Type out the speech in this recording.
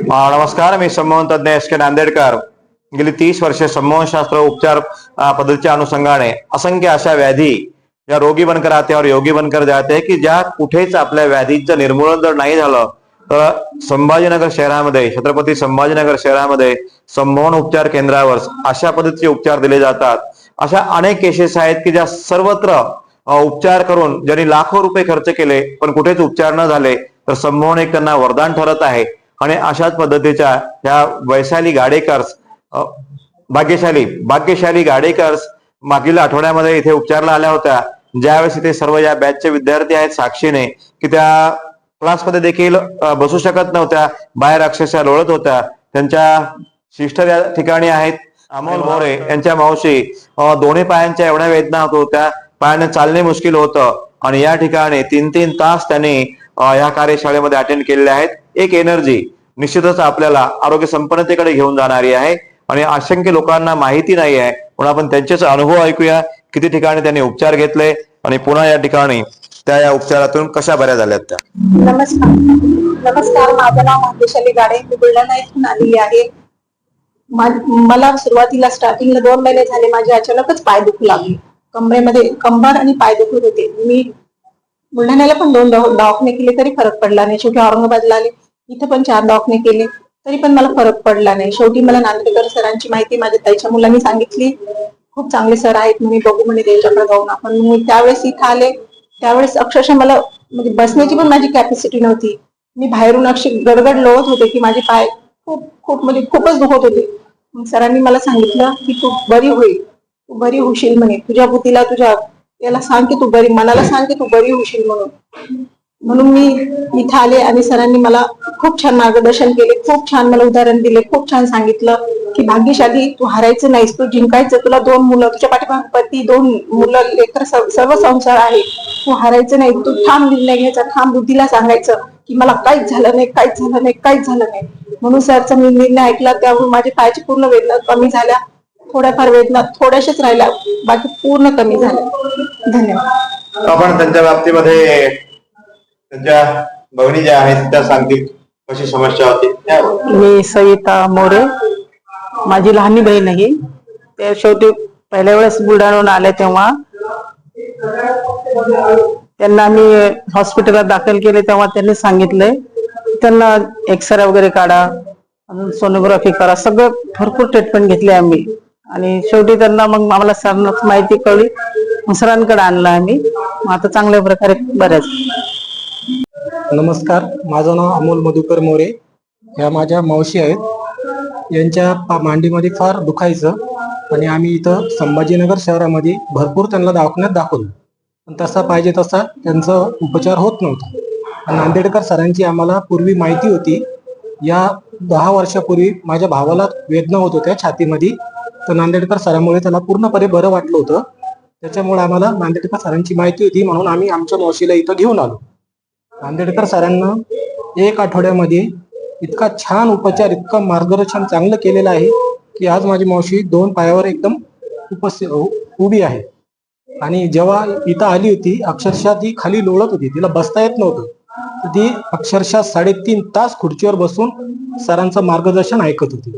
नमस्कार मी संमोहन तज्ञ एस के नांदेडकर गेली तीस वर्षे संमोहनशास्त्र उपचार पद्धतीच्या अनुषंगाने असंख्य अशा व्याधी या रोगी बनकर राहते और योगी बनकर जाते की ज्या कुठेच आपल्या व्याधीचं निर्मूलन जर नाही झालं तर संभाजीनगर शहरामध्ये छत्रपती संभाजीनगर शहरामध्ये संमोहन उपचार केंद्रावर अशा पद्धतीचे उपचार दिले जातात अशा अनेक केसेस आहेत की ज्या सर्वत्र उपचार करून ज्यांनी लाखो रुपये खर्च केले पण कुठेच उपचार न झाले तर संमोहन एक त्यांना वरदान ठरत आहे आणि अशाच पद्धतीच्या ह्या वैशाली गाडेकर्स भाग्यशाली भाग्यशाली गाडेकर्स मागील आठवड्यामध्ये इथे उपचारला आल्या होत्या. ज्यावेळेस इथे सर्व या बॅचचे विद्यार्थी आहेत साक्षीने की त्या क्लासमध्ये देखील बसू शकत नव्हत्या. बाहेर अक्षरशः लोळत होत्या. त्यांच्या सिस्टर या ठिकाणी आहेत. अमोल मोरे यांच्या मावशी दोन्ही पायांच्या एवढ्या वेदना होत होत्या. पायाने चालणे मुश्किल होतं. आणि या ठिकाणी तीन तीन तास त्यांनी या कार्यशाळेमध्ये अटेंड केलेल्या आहेत. एक एनर्जी निश्चितच आपल्याला आरोग्य संपन्नतेकडे घेऊन जाणारी आहे. आणि असंख्य लोकांना माहिती नाही आहे. म्हणून आपण त्यांचेच अनुभव ऐकूया. किती ठिकाणी त्यांनी उपचार घेतले आणि पुन्हा या ठिकाणी त्या या उपचारातून कशा बऱ्या झाल्यात त्या? नमस्कार. नमस्कार. माझं नाव भाग्यशाली गाडे. मी बुलढाणा इथून आलेली आहे. मला सुरुवातीला स्टार्टिंगला दोन महिने झाले. माझे अचानकच पाय दुखू लागले. कमरेमध्ये कंबर आणि पाय दुखत होते. मी बुलढाण्याला पण दोन दवा- दवाखाने केले तरी फरक पडला नाही. शेवटी औरंगाबादला आले. इथे पण चार दवाखाने केले. तरी पण मला फरक पडला नाही. शेवटी मला नांदेडकर सरांची माहिती माझ्या ताईच्या मुलांनी सांगितली. खूप चांगले सर आहेत. मी बघू म्हणे त्यांच्याकडे जाऊन आपण मी त्यावेळेस इथं आले. त्यावेळेस अक्षरशः मला म्हणजे बसण्याची पण माझी कॅपॅसिटी नव्हती. मी बाहेरून अक्षर गडगड लोळत होते की माझे पाय खूप खूप म्हणजे खूपच दुखत होते. सरांनी मला सांगितलं की तू बरी होईल. तू बरी होशील म्हणे. तुझ्या बुद्धीला तुझ्या याला सांग की तू बरी मनाला सांग की तू बरी होशील म्हणून. म्हणून मी इथं आले आणि सरांनी मला खूप छान मार्गदर्शन केले खूप छान मला उदाहरण दिले खूप छान सांगितलं की भाग्यशाली तू हारायचं नाहीस तू जिंकायचं तुला दोन मुलं तुझ्या पाठीमागे पती दोन मुलं लेकर सर्व संसार आहे. तू हारायचं नाही तू ठाम निर्णय घ्यायचा ठाम बुद्धीला सांगायचं की मला काहीच झालं नाही काहीच झालं नाही काहीच झालं नाही. म्हणून सरचा मी निर्णय ऐकला त्यामुळे माझ्या पायाची पूर्ण वेदना कमी झाल्या. थोड्याफार वेदना थोड्याशाच राहिल्या बाकी पूर्ण कमी झाल्या. धन्यवाद. आपण त्यांच्या बाबतीमध्ये त्यांच्या भगिनी ज्या आहेत त्या सांगतील कशी समस्या होती. त्या मी सविता मोरे. माझी लहानी बहीण आहे. ते शेवटी पहिल्या वेळेस बुलढाण्याहून आले तेव्हा. त्यांना आम्ही हॉस्पिटलात दाखल केले तेव्हा त्यांनी सांगितलंय त्यांना एक्सरे वगैरे काढा सोनोग्राफी करा सगळं भरपूर ट्रीटमेंट घेतली आम्ही. आणि शेवटी त्यांना मग आम्हाला सरांना माहिती कळली. मग सरांकडे आणलं आम्ही. मग आता चांगल्या प्रकारे बऱ्याच. नमस्कार. माझं नाव अमोल मधुकर मोरे. ह्या माझ्या मावशी आहेत. यांच्या पा- मांडीमध्ये फार दुखायचं. आणि आम्ही इथं संभाजीनगर शहरामध्ये भरपूर त्यांना दवाखान्यात दाखवलं. पण तसा पाहिजे तसा त्यांचा उपचार होत नव्हता. नांदेडकर सरांची आम्हाला पूर्वी माहिती होती. या दहा वर्षापूर्वी माझ्या भावाला वेदना होत होत्या छातीमध्ये. तर नांदेडकर सरांमुळे त्याला पूर्णपणे बरं वाटलं होतं. त्याच्यामुळे आम्हाला नांदेडकर सरांची माहिती होती म्हणून आम्ही आमच्या मावशीला इथं घेऊन आलो. नांदेडकर सरांना एक आठवड्यामध्ये इतका छान उपचार इतकं मार्गदर्शन चांगलं केलेलं आहे की आज माझी मावशी दोन पायावर एकदम उपस्थित हो, उभी आहे. आणि जेव्हा इथं आली होती अक्षरशः ती खाली लोळत होती. तिला बसता येत नव्हतं. तर ती अक्षरशः साडेतीन तास खुर्चीवर बसून सरांचं मार्गदर्शन ऐकत होती.